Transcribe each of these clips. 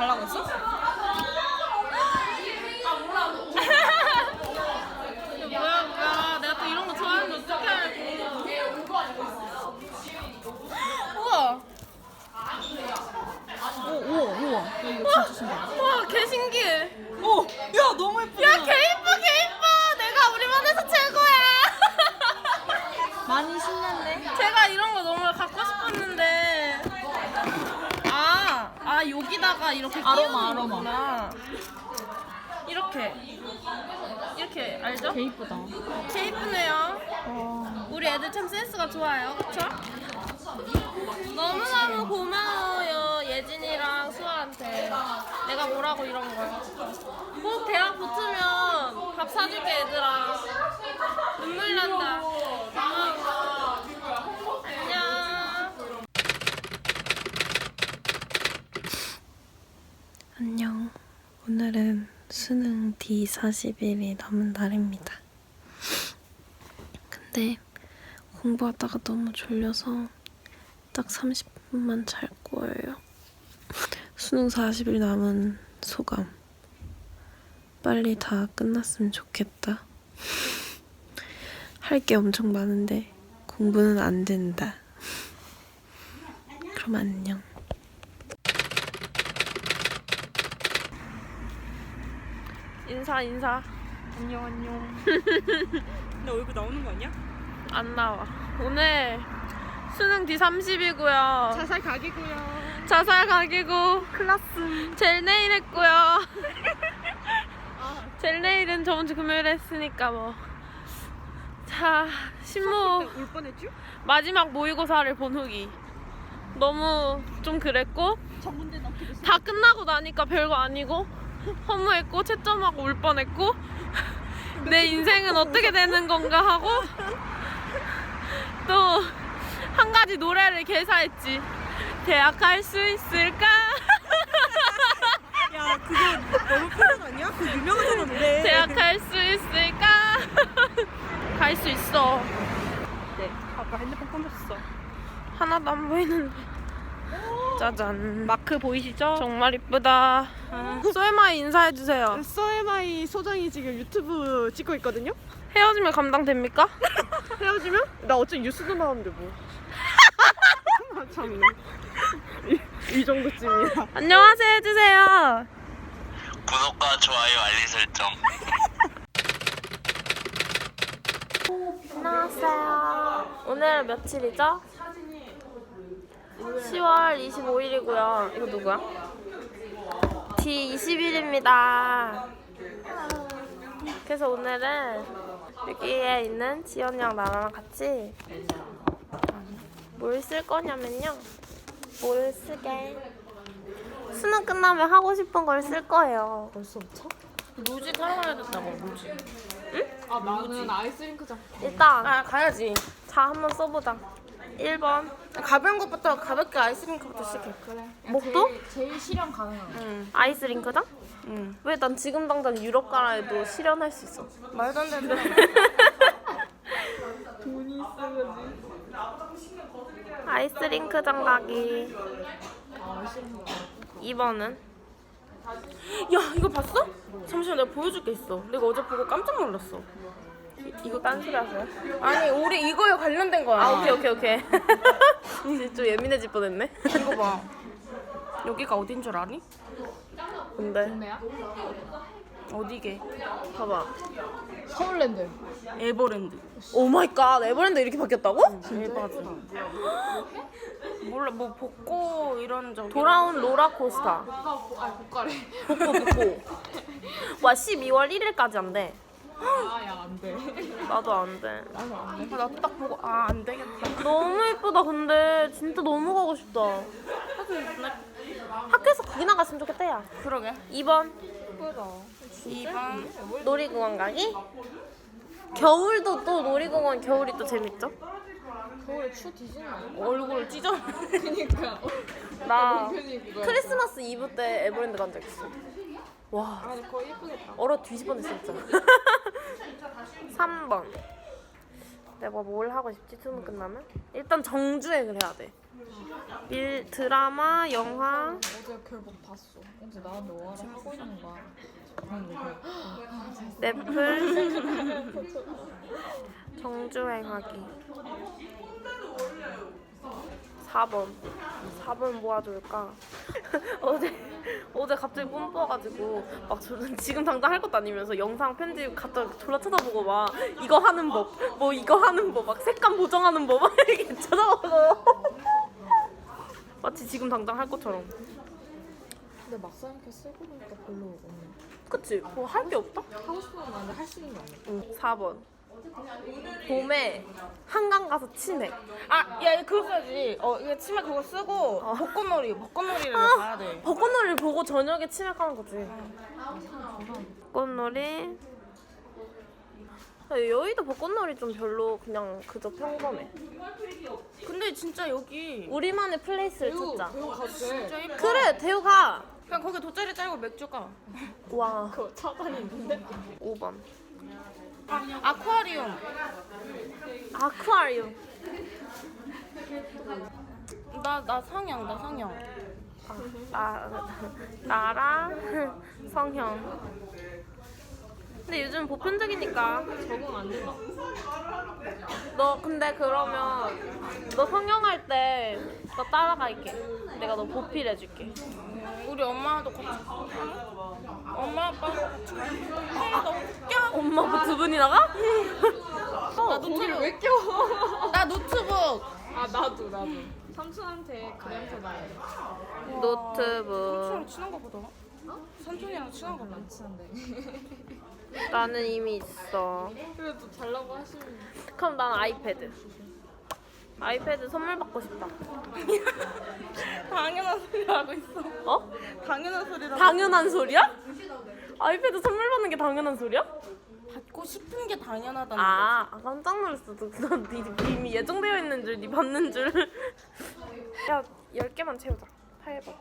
달라고 했어? 아 여기다가 이렇게 아로마, 아로마. 이렇게 이렇게 알죠? 개 이쁘다. 제 이쁘네요. 와. 우리 애들 참 센스가 좋아요, 그쵸? 너무너무 고마워요 예진이랑 수아한테 내가 뭐라고 이런 걸. 꼭 대학 붙으면 밥 사줄게 얘들아. 눈물 난다. 고마워. 안녕. 오늘은 수능 D40일이 남은 날입니다. 근데 공부하다가 너무 졸려서 딱 30분만 잘 거예요. 수능 40일 남은 소감. 빨리 다 끝났으면 좋겠다. 할 게 엄청 많은데 공부는 안 된다. 그럼 안녕. 인사 인사. 안녕, 안녕. 내 얼굴 나오는 거 아니야? 안 나와. 오늘 수능 D30이고요. 자살 각이고요. 자살 각이고 클라스. 젤 네일 했고요. 젤 네일은 저번 주 금요일에 했으니까 뭐. 자, 신모 울 뻔했죠? 마지막 모의고사를 본 후기. 너무 좀 그랬고 전문대. 다 끝나고 나니까 별거 아니고 허무했고 채점하고 울 뻔했고 내 인생은 어떻게 되는 건가 하고 또 한 가지 노래를 개사했지 대학 갈 수 있을까 야, 그거 너무 표현 아니야? 그 유명하잖아, 노래. 대학 갈 수 있을까 갈 수 있어 네. 아까 핸드폰 꺼냈어. 하나도 안 보이는데 짜잔 마크 보이시죠? 정말 이쁘다 아. 소에마이 인사해주세요 써에마이 소장이 지금 유튜브 찍고 있거든요? 헤어지면 감당됩니까? 헤어지면? 나 어차피 뉴스도 나오는데 뭐. 아, 참네. 이, 이 정도쯤이야. 안녕하세요 해주세요 구독과 좋아요 알림 설정 안녕하세요. 오늘 며칠이죠? 10월 25일이고요. 이거 누구야? D20일입니다. 그래서 오늘은 여기에 있는 지연이랑 나랑 같이 뭘 쓸 거냐면요. 뭘 쓰게? 수능 끝나면 하고 싶은 걸 쓸 거예요. 벌써부터? 루지 타러 가야 된다고, 루지. 아, 나는 아이스링크장. 일단 아 가야지. 자 한번 써보자 1번 가벼운 것부터 가볍게 아이스링크부터 시작해. 그래. 목도? 제일 실현 가능한. 아이스링크장? 응. 왜 난 지금 당장 유럽 가라 해도 실현할 수 있어 말도 안 되는. 아이스링크장 가기 2번은? 야 이거 봤어? 잠시만 내가 보여줄 게 있어. 내가 어제 보고 깜짝 놀랐어. 이, 이거 딴소리 하세요? 아니 우리 이거에 관련된 거야. 아 오케이 오케이 오케이 이제 좀 예민해질 뻔했네 이거 봐. 여기가 어딘 줄 아니? 근데 어디게? 봐봐 서울랜드. 에버랜드. 오 마이 갓 에버랜드 이렇게 바뀌었다고? 대박이다. 몰라 뭐 복고 이런 저 돌아온 롤러코스터 아, 고가래. 복고 복고 와 12월 1일까지 한대 나도 안 돼. 나도 안돼 나딱 보고 아 안 되겠다. 너무 예쁘다 근데 진짜 너무 가고 싶다. 학교에서 거기 나 갔으면 좋겠다 야. 그러게. 2번 2번 놀이공원 가기. 겨울도 또 놀이공원 겨울이 또 재밌죠? 겨울에 추 뒤지나 얼굴 찢어. 그니까 나 크리스마스 이브 때 에버랜드 간 적 있어. 와 아 거의 예쁘겠다 얼어 뒤집어 냈어 진짜. 3번. 내가 뭘 하고 싶지 수능 끝나면? 일단 정주행을 해야 돼. 일 드라마, 영화. 어제 결국 봤어 어제 나한테 오하라 하고 있는 거야 넷플 정주행하기 4번 4번 뭐 좋을까? 어제 어제 갑자기 뿜 뽑아가지고 막 저는 지금 당장 할 것도 아니면서 영상 편집 갑자기 졸라 쳐다보고 막 이거 하는 법 뭐 이거 하는 법 막 색감 보정하는 법 막 이렇게 쳐다보고. 마치 지금 당장 할 것처럼. 근데 막상 이렇게 쓰고 보니까 별로 없네. 그치? 뭐 할 게 없다? 하고 싶은 건 많은데 할 수 있는 게 아니야? 4번 봄에 한강 가서 치맥. 아, 야, 그거 써야지. 어, 이거 치마 그거 쓰고 벚꽃놀이, 벚꽃놀이를 가야 돼. 벚꽃놀이를 보고 저녁에 치맥하는 거지. 벚꽃놀이? 아, 여의도 벚꽃놀이 좀 별로 그냥 그저 평범해. 근데 진짜 여기 우리만의 플레이스를 찾자. 배우 가도 돼 진짜 예뻐. 그래 대우 가. 그냥 거기 돗자리 깔고 맥주 가. 와. 그거 차단이 있는데? 5번 아, 아쿠아리움. 아쿠아리움 나, 나 상영, 나 상영. 나, 나랑 성형 근데 요즘 보편적이니까 적응 안 되나? 너 근데 그러면 너 성형할 때 너 따라갈게. 내가 너 보필 해줄게. 우리 엄마도 같이. 엄마, 아빠 같이. 아, 너무 웃겨. 엄마 뭐두 분이 나가? 나 거기를 노트북. 왜 껴? 나 노트북. 아 나도 나도 삼촌한테 그램서 나야 노트북. 삼촌이랑 친한 거 보다. 삼촌이랑 친한 거 봐. 친한데 나는 이미 있어. 그래도 잘라고 하시면 그럼 난 아이패드. 아이패드 선물 받고 싶다. 당연한 소리 하고 있어. 어? 당연한 소리라고. 당연한 소리야? 아이패드 선물 받는 게 당연한 소리야? 받고 싶은 게 당연하다는 아, 아 깜짝 놀랐어. 난 네, 이미 예정되어 있는 줄, 네 받는 줄. 야, 10개만 채우자. 8번.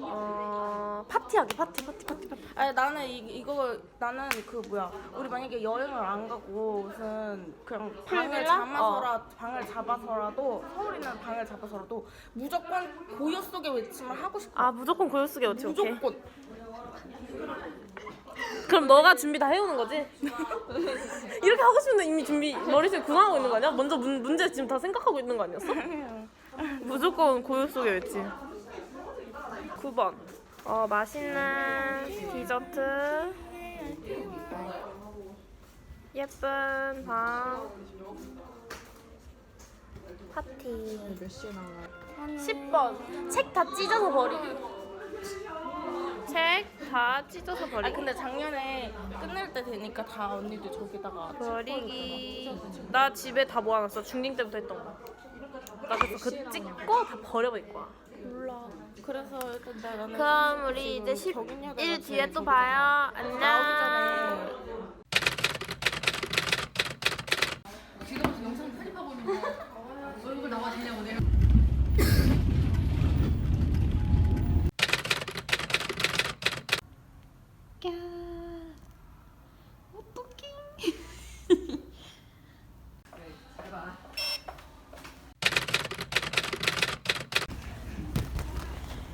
어, 파티하기, 파티, 파티, 파티, 파티. 아니 나는 이, 이거 나는 그 뭐야 우리 만약에 여행을 안 가고 무슨 그냥 방을 풀빌라? 잡아서라 방을 잡아서라도 서울이나 방을 잡아서라도 무조건 고요 속의 외침을 하고 싶어 아, 무조건 고요 오지, 오케이. 무조건 그럼 너가 준비 다 해오는 거지? 이렇게 하고 싶은데 이미 준비 머릿속에 구상하고 있는 거 아니야? 먼저 문, 문제 지금 다 생각하고 있는 거 아니었어? 무조건 고요 속에 외치 9번. 어 맛있는 디저트. 예쁜 방 파티. 몇 시에 나가 10번. 책 다 찢어서 버리기 책 다 찢어서 아 버리기 근데 작년에 끝낼 때 되니까 다 언니들 저기다가 버리기. 나 집에 다 모아놨어. 중딩 때부터 했던 거 나 그래서 그 찍고 다 버려버릴 거야 그래서 일단 나 나는 그럼 우리 이제 지금 적응해야 11 돼가지고 뒤에 또 봐요. 안녕 나오기 전에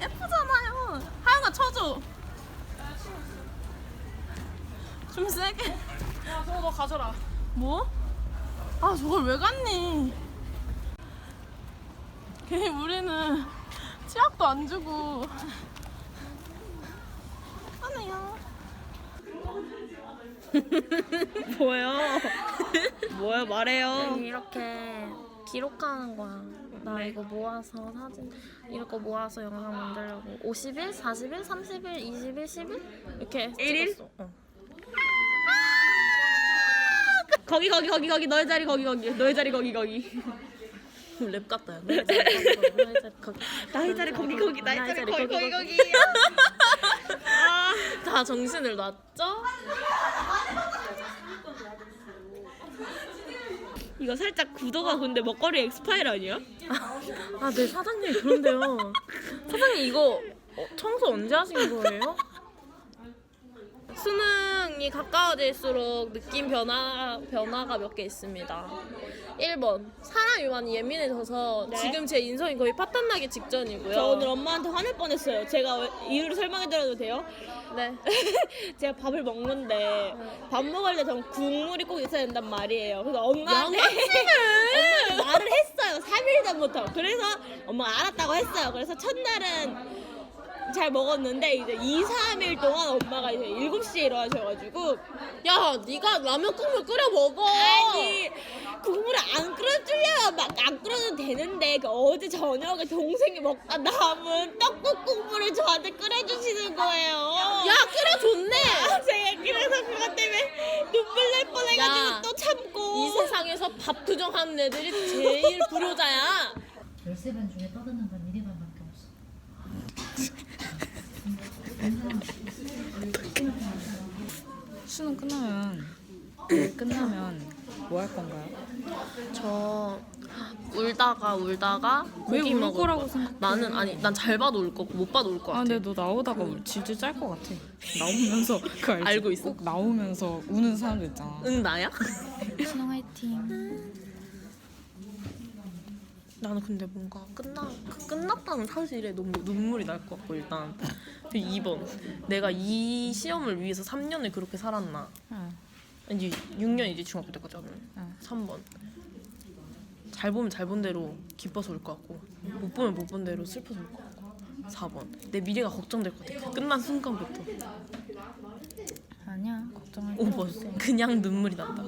예쁘잖아요 하영아 쳐줘 좀 세게 야 저거 너 가져라 뭐? 아 갔니? 괜히 우리는 치약도 안 주고 하네요 뭐야? 뭐야 말해요 이렇게 기록하는 거야. 나 이거 모아서 사진 이거 모아서 영상 만들려고 50일, 40일, 30일, 20일, 10일 이렇게 일일? 찍었어. 어. 거기 거기 거기 거기 너의 자리 거기 거기 너의 자리 거기 거기 랩 같다. 야. 너의 자리 거기, 너의 자리 거기. 나의 자리 거기 거기 나의 자리 거기 거기 거기 다 정신을 놨죠? 이거 살짝 구도가 근데 먹거리 엑스파일 아니야? 아, 네 사장님 그런데요. 사장님 이거 어, 청소 언제 하신 거예요? 수능이 가까워질수록 느낌 변화 변화가 몇 개 있습니다. 1번 사람이 많이 예민해져서 네. 지금 제 인성이 거의 파탄 나기 직전이고요. 저 오늘 엄마한테 화낼 뻔했어요. 제가 왜- 이유를 설명해 드려도 돼요? 네. 제가 밥을 먹는데 밥 먹을 때 전 국물이 꼭 있어야 된단 말이에요. 그래서 엄마한테 엄마한테 말을 했어요. 3일 전부터. 그래서 엄마가 알았다고 했어요. 그래서 첫날은 잘 먹었는데 이제 2, 3일 동안 엄마가 이제 7시에 일어나셔가지고 야, 네가 라면 국물 끓여 먹어. 아니 국물을 안 끓여주려면 막안 끓여도 되는데 그 어제 저녁에 동생이 먹다 남은 떡국 국물을 저한테 끓여주시는 거예요. 야, 끓여줬네. 아, 제가 그래서 그것 때문에 눈물 날 뻔해가지고 야, 또 참고 이 세상에서 밥 투정하는 애들이 제일 불효자야. 13번 중에 떠드는 건 1, 2번밖에 없어. 수능 끝나면 네, 끝나면 뭐 할 건가요? 저 울다가 울다가 왜 고기 울 먹을 거라고 거야. 생각해? 나는 아니 난 잘 봐도 울 거고 못 봐도 울거아 같아. 근데 너 나오다가 질질 짤것 같아. 나오면서 그 알지? 알고 있어? 꼭 나오면서 우는 사람도 있잖아. 응 나야? 수능 화이팅. 나는 근데 뭔가 끝나 그 끝났다는 사실에 너무 눈물이 날 것 같고 일단. 그 2번. 내가 이 시험을 위해서 3년을 그렇게 살았나? 응. 이제 6년이지 중학교 때까지 하면 응. 3번. 잘 보면 잘 본 대로 기뻐서 울 것 같고 못 보면 못 본 대로 슬퍼서 울 것 같고 4번. 내 미래가 걱정될 것 같아. 끝난 순간부터. 아니야 걱정할 거 없어. 5번 그냥 눈물이 난다.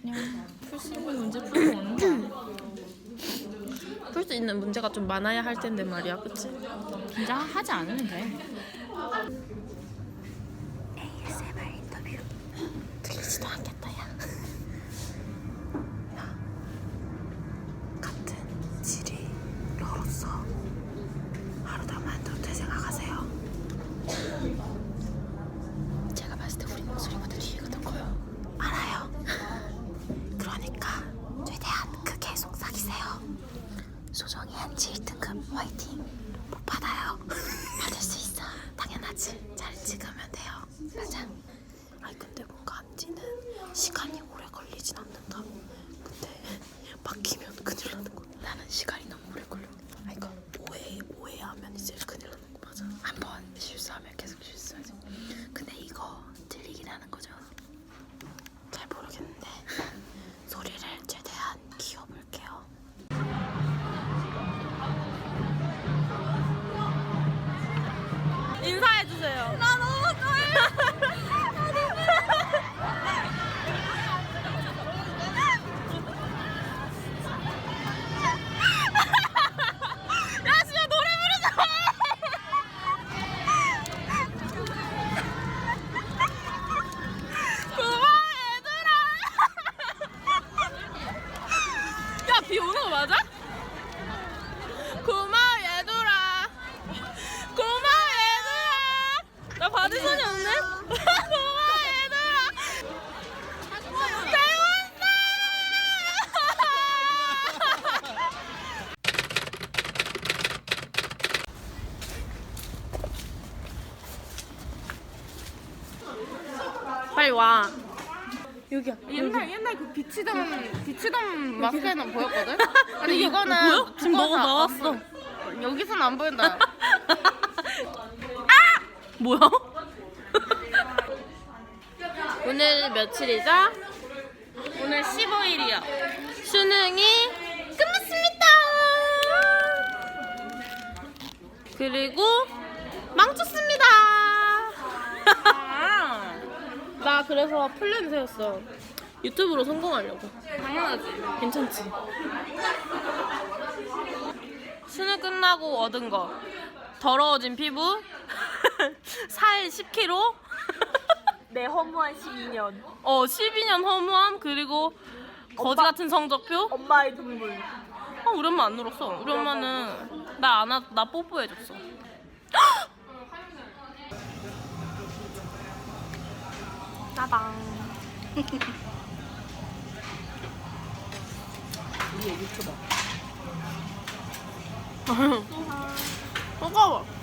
그냥 풀수 있는 문제 풀고 오는 거야. 풀 수 있는 문제가 좀 많아야 할 텐데 말이야 그치? 긴장하지 않으면 돼. 들리지도 않겠다 야. 야. 같은 질이 너로서 하루 남아도 되생각하세요. 제가 봤을 때 우리 목소리보다 뒤에가 더 커요. 알아요. 그러니까 최대한 크게 속삭이세요. 소정이 한지 1등급 화이팅. 못 받아요. 받을 수 있어. 당연하지. 잘 찍으면 돼요. 맞아. 아니 근데 뭔가 안지는 시간이 오래 걸리진 않는다. 근데 막히면 큰일 나는 거. 나는 시간이 너무 오래 걸려. 아니 그러니까 오해 오해하면 이제 큰일 나는 거 맞아. 한 번 실수하면 계속 실수하지. 근데 이거 들리긴 하는 거죠. 잘 모르겠는데 와. 여기야. 옛날 옛날 그 비치던 비치던 마스크에는 보였거든. 근데 이거는 보여? 지금 너가 두꺼워서 나왔어. 보여. 여기서는 안 보인다. 뭐야? 오늘 며칠이죠? 오늘 15일이야. 수능이 끝났습니다. 그리고 망쳤습니다. 나 그래서 플랜 세웠어. 유튜브로 성공하려고. 당연하지. 괜찮지. 수능 끝나고 얻은 거. 더러워진 피부. 살 10kg 내 허무한 12년. 어 12년 허무함 그리고 거지 엄마, 같은 성적표? 엄마의 눈물. 어, 우리 엄마 안 울었어. 우리 엄마는 나안나 뽀뽀해줬어. 따방. 우리 애기 쳐봐. 뜨거워.